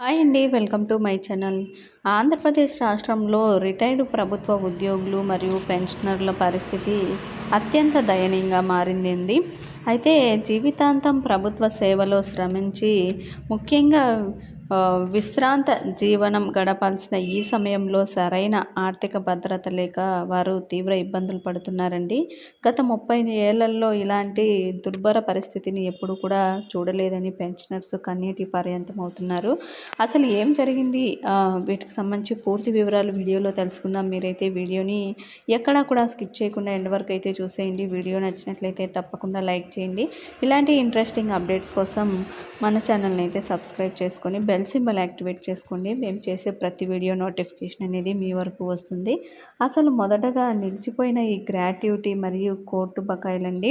Hi అండి welcome to my channel. Andhra Pradesh రాష్ట్రంలో retired ప్రభుత్వ ఉద్యోగులు మరియు పెన్షనర్ల పరిస్థితి అత్యంత దయనీయంగా మారింది అయితే జీవితాంతం ప్రభుత్వ సేవలో శ్రమించి ముఖ్యంగా విశ్రాంత జీవనం గడపాల్సిన ఈ సమయంలో సరైన ఆర్థిక భద్రత లేక వారు తీవ్ర ఇబ్బందులు పడుతున్నారండి. గత ముప్పై ఏళ్ళలో ఇలాంటి దుర్భర పరిస్థితిని ఎప్పుడు కూడా చూడలేదని పెన్షనర్స్ కన్నీటి పర్యంతం అవుతున్నారు. అసలు ఏం జరిగింది? వీటికి సంబంధించి పూర్తి వివరాలు వీడియోలో తెలుసుకుందాం. మీరైతే వీడియోని ఎక్కడా కూడా స్కిప్ చేయకుండా ఎండ్ వరకు అయితే చూసేయండి. వీడియో నచ్చినట్లయితే తప్పకుండా లైక్ చేయండి. ఇలాంటి ఇంట్రెస్టింగ్ అప్డేట్స్ కోసం మన ఛానల్ని అయితే సబ్స్క్రైబ్ చేసుకొని బెల్ బెల్ సింబల్ యాక్టివేట్ చేసుకోండి. మేము చేసే ప్రతి వీడియో నోటిఫికేషన్ అనేది మీ వరకు వస్తుంది. అసలు మొదటగా నిలిచిపోయిన ఈ గ్రాట్యుటీ మరియు కోర్టు బకాయిలండి.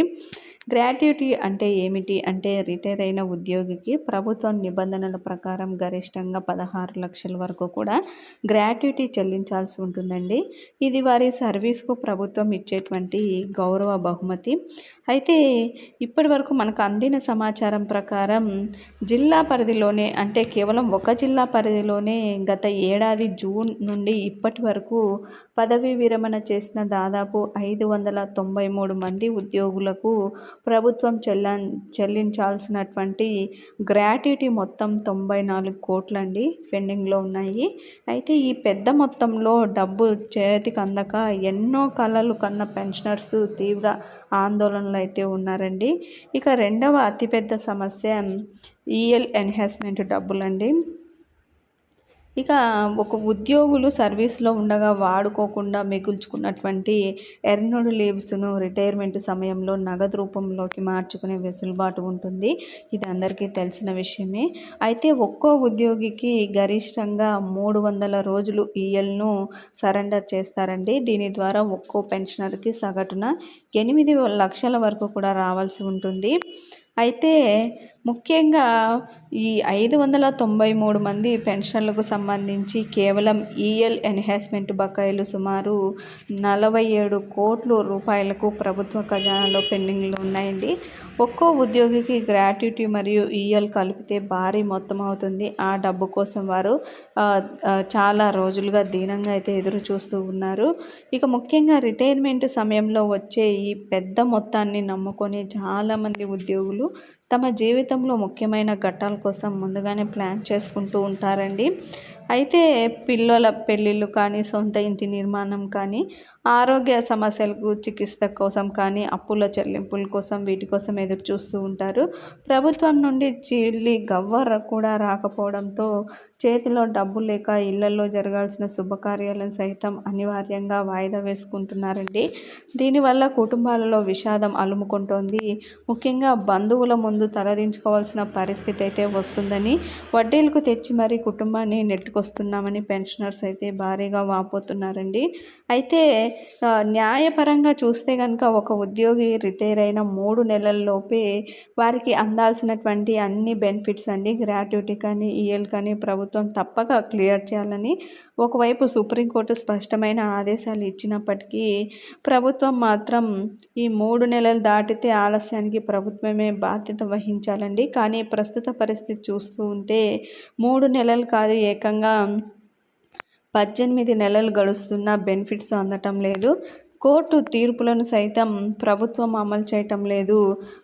గ్రాట్యుటీ అంటే ఏమిటి? అంటే రిటైర్ అయిన ఉద్యోగికి ప్రభుత్వం నిబంధనల ప్రకారం గరిష్టంగా పదహారు లక్షల వరకు కూడా గ్రాట్యుటీ చెల్లించాల్సి ఉంటుందండి. ఇది వారి సర్వీస్కు ప్రభుత్వం ఇచ్చేటువంటి గౌరవ బహుమతి. అయితే ఇప్పటి వరకు మనకు అందిన సమాచారం ప్రకారం జిల్లా పరిధిలోనే అంటే కేవలం ఒక జిల్లా పరిధిలోనే గత ఏడాది జూన్ నుండి ఇప్పటి వరకు పదవీ విరమణ చేసిన దాదాపు ఐదు వందల తొంభై మూడు మంది ఉద్యోగులకు ప్రభుత్వం చెల్ల చెల్లించాల్సినటువంటి గ్రాట్యుటీ మొత్తం తొంభై నాలుగు కోట్లండి పెండింగ్లో ఉన్నాయి. అయితే ఈ పెద్ద మొత్తంలో డబ్బు చేతికి అందక ఎన్నో కళలు కన్న పెన్షనర్స్ తీవ్ర ఆందోళనలు అయితే ఉన్నారండి. ఇక రెండవ అతిపెద్ద సమస్య ఈఎల్ ఎన్హాన్స్మెంట్ డబ్బులండి. ఇక ఒక ఉద్యోగులు సర్వీస్లో ఉండగా వాడుకోకుండా మిగుల్చుకున్నటువంటి ఎర్నడ్ లీవ్స్ను రిటైర్మెంట్ సమయంలో నగదు రూపంలోకి మార్చుకునే వెసులుబాటు ఉంటుంది. ఇది అందరికీ తెలిసిన విషయమే. అయితే ఒక్కో ఉద్యోగికి గరిష్టంగా మూడు వందల రోజులు ఈఎల్ను సరెండర్ చేస్తారండి. దీని ద్వారా ఒక్కో పెన్షనర్కి సగటున ఎనిమిది లక్షల వరకు కూడా రావాల్సి ఉంటుంది. అయితే ముఖ్యంగా ఈ ఐదు వందల తొంభై మూడు మంది పెన్షన్లకు సంబంధించి కేవలం ఈఎల్ ఎన్హాన్స్మెంట్ బకాయిలు సుమారు నలభై ఏడు కోట్ల రూపాయలకు ప్రభుత్వ ఖజానాలో పెండింగ్లు ఉన్నాయండి. ఒక్కో ఉద్యోగికి గ్రాట్యుటీ మరియు ఈఎల్ కలిపితే భారీ మొత్తం అవుతుంది. ఆ డబ్బు కోసం వారు చాలా రోజులుగా దీనంగా అయితే ఎదురు చూస్తూ ఉన్నారు. ఇక ముఖ్యంగా రిటైర్మెంట్ సమయంలో వచ్చే ఈ పెద్ద మొత్తాన్ని నమ్ముకొని చాలామంది ఉద్యోగులు తమ జీవితం జీవితంలో ముఖ్యమైన ఘట్టాల కోసం ముందుగానే ప్లాన్ చేసుకుంటూ ఉంటారండి. అయితే పిల్లల పెళ్ళిళ్ళు కానీ సొంత ఇంటి నిర్మాణం కానీ ఆరోగ్య సమస్యలకు చికిత్స కోసం కానీ అప్పుల చెల్లింపుల కోసం వీటి కోసం ఎదురు చూస్తూ ఉంటారు. ప్రభుత్వం నుండి చిల్లి గవ్వర కూడా రాకపోవడంతో చేతిలో డబ్బు లేక ఇళ్ళలో జరగాల్సిన శుభకార్యాలను సైతం అనివార్యంగా వాయిదా వేసుకుంటున్నారండి. దీనివల్ల కుటుంబాలలో విషాదం అలుముకుంటోంది. ముఖ్యంగా బంధువుల ముందు తలదించుకోవాల్సిన పరిస్థితి అయితే వస్తుందని వడ్డీలకు తెచ్చి మరీ కుటుంబాన్ని నెట్టుకు వస్తున్నామని పెన్షనర్స్ అయితే భారీగా వాపోతున్నారండి. అయితే న్యాయపరంగా చూస్తే కనుక ఒక ఉద్యోగి రిటైర్ అయిన మూడు నెలల్లోపే వారికి అందాల్సినటువంటి అన్ని బెనిఫిట్స్ అండి. గ్రాట్యుటీ కానీ ఈఎల్ కానీ ప్రభుత్వం తప్పక క్లియర్ చేయాలని ఒకవైపు సుప్రీంకోర్టు స్పష్టమైన ఆదేశాలు ఇచ్చినప్పటికీ ప్రభుత్వం మాత్రం ఈ మూడు నెలలు దాటితే ఆలస్యానికి ప్రభుత్వమే బాధ్యత వహించాలండి. కానీ ప్రస్తుత పరిస్థితి చూస్తూ ఉంటే మూడు నెలలు కాదు ఏకంగా పద్దెనిమిది నెలలు గడుస్తున్నా బెనిఫిట్స్ అందటం లేదు. కోర్టు తీర్పులను సైతం ప్రభుత్వం అమలు చేయటం లేదు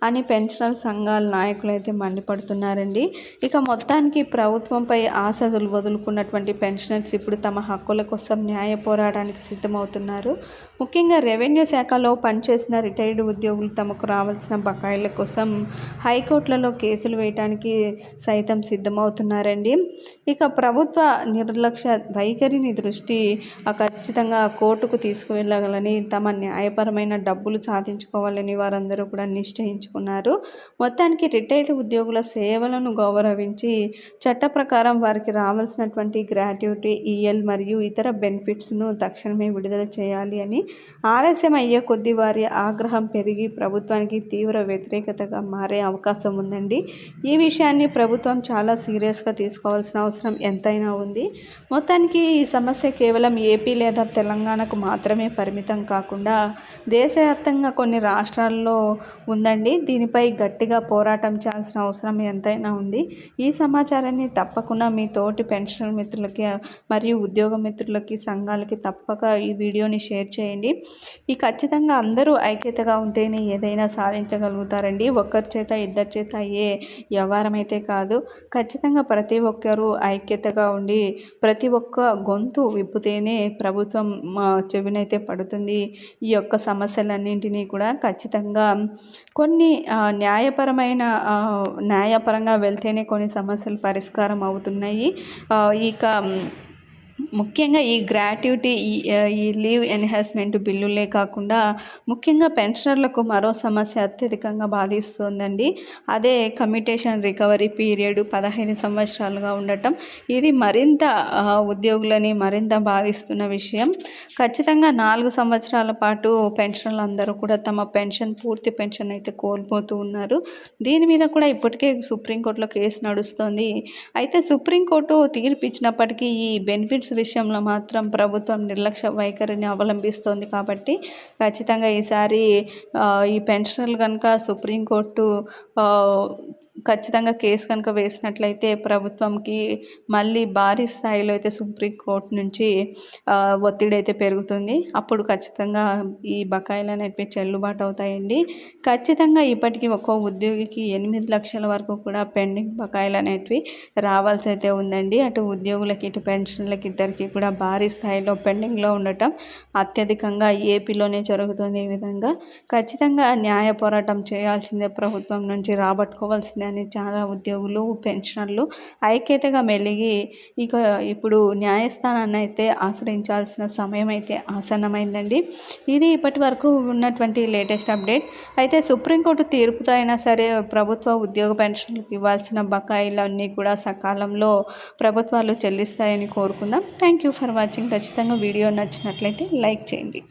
అని పెన్షనల్ సంఘాల నాయకులు అయితే మండిపడుతున్నారండి. ఇక మొత్తానికి ప్రభుత్వంపై ఆశలు వదులుకున్నటువంటి పెన్షనర్స్ ఇప్పుడు తమ హక్కుల కోసం న్యాయ పోరాటానికి సిద్ధమవుతున్నారు. ముఖ్యంగా రెవెన్యూ శాఖలో పనిచేసిన రిటైర్డ్ ఉద్యోగులు తమకు రావాల్సిన బకాయిల కోసం హైకోర్టులలో కేసులు వేయటానికి సైతం సిద్ధమవుతున్నారండి. ఇక ప్రభుత్వ నిర్లక్ష్య వైఖరిని దృష్టి ఖచ్చితంగా కోర్టుకు తీసుకువెళ్ళగలని తమ న్యాయపరమైన డబ్బులు సాధించుకోవాలని వారందరూ కూడా నిశ్చయించుకున్నారు. మొత్తానికి రిటైర్డ్ ఉద్యోగుల సేవలను గౌరవించి చట్ట ప్రకారం వారికి రావాల్సినటువంటి గ్రాట్యుటీ ఈఎల్ మరియు ఇతర బెనిఫిట్స్ను తక్షణమే విడుదల చేయాలి అని ఆలస్యం అయ్యే కొద్ది వారి ఆగ్రహం పెరిగి ప్రభుత్వానికి తీవ్ర వ్యతిరేకతగా మారే అవకాశం ఉందండి. ఈ విషయాన్ని ప్రభుత్వం చాలా సీరియస్గా తీసుకోవాల్సిన అవసరం ఎంతైనా ఉంది. మొత్తానికి ఈ సమస్య కేవలం ఏపీ లేదా తెలంగాణకు మాత్రమే పరిమితం కాకుండా దేశవ్యాప్తంగా కొన్ని రాష్ట్రాల్లో ఉందండి. దీనిపై గట్టిగా పోరాటం చేయాల్సిన అవసరం ఎంతైనా ఉంది. ఈ సమాచారాన్ని తప్పకుండా మీ తోటి పెన్షనర్ మిత్రులకి మరియు ఉద్యోగ మిత్రులకి సంఘాలకి తప్పక ఈ వీడియోని షేర్ చేయండి. ఈ ఖచ్చితంగా అందరూ ఐక్యతగా ఉంటేనే ఏదైనా సాధించగలుగుతారండి. ఒక్కరి చేత ఇద్దరి చేత అయ్యే వ్యవహారం అయితే కాదు ఖచ్చితంగా ప్రతి ఒక్కరూ ఐక్యతగా ఉండి ప్రతి ఒక్క గొంతు విప్పితేనే ప్రభుత్వం చెవినైతే పడుతుంది. ఈ యొక్క సమస్యలన్నింటినీ కూడా ఖచ్చితంగా కొన్ని న్యాయపరమైన న్యాయపరంగా వెళ్తేనే కొన్ని సమస్యలు పరిష్కారం అవుతున్నాయి. ఇక ముఖ్యంగా ఈ గ్రాట్యుటీ ఈ లీవ్ ఎన్హాన్స్మెంట్ బిల్లులే కాకుండా ముఖ్యంగా పెన్షనర్లకు మరో సమస్య అత్యధికంగా బాధిస్తుందండి. అదే కమిటేషన్ రికవరీ పీరియడ్ పదహైదు సంవత్సరాలుగా ఉండటం. ఇది మరింత ఉద్యోగులని మరింత బాధిస్తున్న విషయం. ఖచ్చితంగా నాలుగు సంవత్సరాల పాటు పెన్షన్లు అందరూ కూడా తమ పెన్షన్ పూర్తి పెన్షన్ అయితే కోల్పోతూ ఉన్నారు. దీని మీద కూడా ఇప్పటికే సుప్రీంకోర్టులో కేసు నడుస్తుంది. అయితే సుప్రీంకోర్టు తీర్పు ఇచ్చినప్పటికీ ఈ బెనిఫిట్స్ విషయంలో మాత్రం ప్రభుత్వం నిర్లక్ష్య వైఖరిని అవలంబిస్తోంది కాబట్టి ఖచ్చితంగా ఈసారి ఈ పెన్షన్లు కనుక సుప్రీంకోర్టు ఖచ్చితంగా కేసు కనుక వేసినట్లయితే ప్రభుత్వంకి మళ్ళీ భారీ స్థాయిలో అయితే సుప్రీంకోర్టు నుంచి ఒత్తిడి అయితే పెరుగుతుంది. అప్పుడు ఖచ్చితంగా ఈ బకాయిలు అనేటివి చెల్లుబాటు అవుతాయండి. ఖచ్చితంగా ఇప్పటికీ ఒక్కో ఉద్యోగికి ఎనిమిది లక్షల వరకు కూడా పెండింగ్ బకాయిలు అనేటివి రావాల్సి అయితే ఉందండి. అటు ఉద్యోగులకి ఇటు పెన్షన్లకి ఇద్దరికి కూడా భారీ స్థాయిలో పెండింగ్లో ఉండటం అత్యధికంగా ఏపీలోనే జరుగుతుంది ఈ విధంగా. ఖచ్చితంగా న్యాయ పోరాటం చేయాల్సిందే ప్రభుత్వం నుంచి రాబట్టుకోవాల్సిందే కానీ చాలా ఉద్యోగులు పెన్షనర్లు ఐక్యతగా మెలిగి ఇక ఇప్పుడు న్యాయస్థానాన్ని అయితే ఆశ్రయించాల్సిన సమయం అయితే ఆసన్నమైందండి. ఇది ఇప్పటి వరకు ఉన్నటువంటి లేటెస్ట్ అప్డేట్. అయితే సుప్రీంకోర్టు తీర్పుతో అయినా సరే ప్రభుత్వ ఉద్యోగ పెన్షన్లకు ఇవ్వాల్సిన బకాయిలన్నీ కూడా సకాలంలో ప్రభుత్వాలు చెల్లిస్తాయని కోరుకుందాం. Thank you for watching. ఖచ్చితంగా వీడియో నచ్చినట్లయితే లైక్ చేయండి.